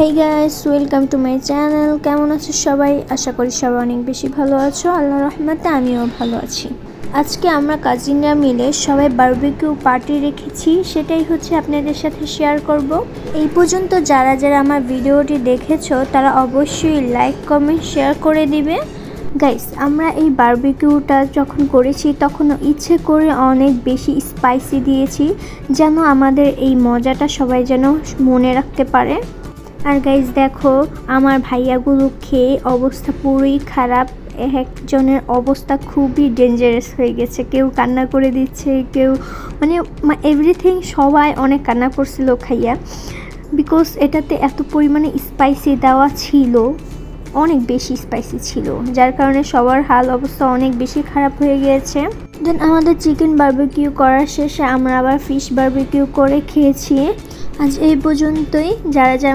Hey guys welcome to my channel কেমন আছো সবাই? আশা করি সবাই অনেক বেশি ভালো আছো। আল্লাহ রহমতে আমিও ভালো আছি। আজকে আমরা কাজিনরা মিলে সবাই বারবিকিউ পার্টি রেখেছি। সেটাই হচ্ছে আপনাদের সাথে শেয়ার করব। এই পর্যন্ত যারা যারা আমার ভিডিওটি দেখেছ, তারা অবশ্যই লাইক কমেন্ট শেয়ার করে দিবে। গাইস আমরা এই বারবিকিউটা যখন করেছি, তখন ইচ্ছে করে অনেক বেশি স্পাইসি দিয়েছি, যেন আমাদের এই মজাটা সবাই যেন মনে রাখতে পারে। আর গাইজ দেখো, আমার ভাইয়াগুলো খেয়ে অবস্থা পুরোই খারাপ। একজনের অবস্থা খুবই ডেঞ্জারাস হয়ে গেছে। কেউ কান্না করে দিচ্ছে, কেউ মানে এভরিথিং সবাই অনেক কান্না করছিল খাইয়া। বিকজ এটাতে এত পরিমাণে স্পাইসি দেওয়া ছিল, অনেক বেশি স্পাইসি ছিল, যার কারণে সবার হাল অবস্থা অনেক বেশি খারাপ হয়ে গিয়েছে দেন আমাদের চিকেন বার্বিকিউ করার শেষে আমরা আবার ফিশ বার্বিকিউ করে খেয়েছি। আজ এই পর্যন্তই। যারা যারা